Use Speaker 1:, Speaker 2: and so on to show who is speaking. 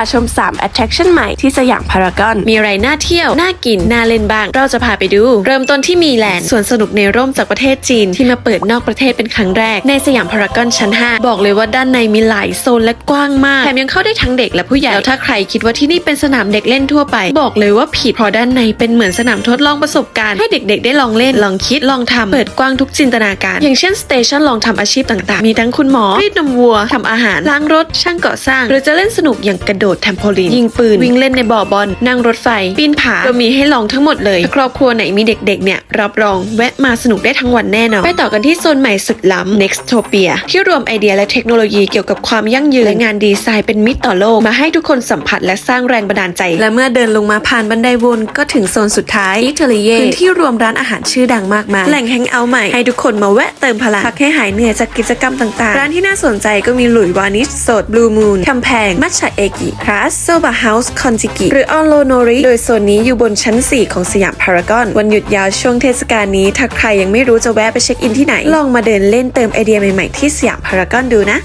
Speaker 1: าชม 3 attraction ใหม่ที่สยามพารากอน
Speaker 2: มีอะไรน่าเที่ยว น่ากิน น่าเล่นบ้าง เราจะพาไปดู เริ่มต้นที่มีแลนด์สวนสนุกในร่มจากประเทศจีน ที่มาเปิดนอกประเทศเป็นครั้งแรก ในสยามพารากอนชั้น 5 บอกเลยว่าด้านในมีหลายโซนและกว้างมาก แถมยังเข้าได้ทั้งเด็กและผู้ใหญ่ แล้วถ้าใครคิดว่าที่นี่เป็นสนามเด็กเล่นทั่วไป บอกเลยว่าผิด เพราะด้านในเป็นเหมือนสนามทดลองประสบการณ์ให้เด็ก ๆ ได้ลองเล่น ลองคิด ลองทำเปิดกว้างทุกจินตนาการ อย่างเช่นสเตชันลองทำอาชีพต่าง ๆ มีทั้งคุณหมอรีดนมวัวทำอาหารล้างรถช่างก่อสร้าง หรือจะเล่นสนุกอย่างกระโดดแทมโพลีนยิงปืน วิ่งเล่นในบ่อบอล นั่งรถไฟ ปีนผาก็มีให้ลองทั้งหมดเลยถ้าครอบครัวไหนมีเด็กๆเนี่ย รับรองแวะมาสนุกได้ทั้งวันแน่นอน ไปต่อกันที่โซนใหม่สุดล้ำ Nextopia ที่รวมไอเดียและเทคโนโลยีเกี่ยวกับความยั่งยืนและงานดีไซน์เป็นมิตรต่อโลกมาให้ทุกคนสัมผัสและสร้างแรงบันดาลใจ และเมื่อเดินลงมาผ่านบันไดวนก็ถึงโซนสุดท้ายอิตาลีเย่พื้นที่รวมร้านอาหารชื่อดังมากมายแหล่งแฮงเอาท์ใหม่ให้ทุกคนมาแวะเติมพลังพักให้หายเหนื่อยจากกิจกรรมต่างๆ ร้านที่น่าสนใจก็มีหลุยวานิชโสดบลูมูนคำแพงมัชชะเอกิคลาสโซบะเฮาส์คอนจิกิหรือออนโลโนริโดยโซนนี้อยู่บนชั้น 4 ของสยามพารากอน วันหยุดยาวช่วงเทศกาลนี้ ถ้าใครยังไม่รู้จะแวะไปเช็คอินที่ไหน ลองมาเดินเล่นเติมไอเดียใหม่ๆที่สยามพารากอนดูนะ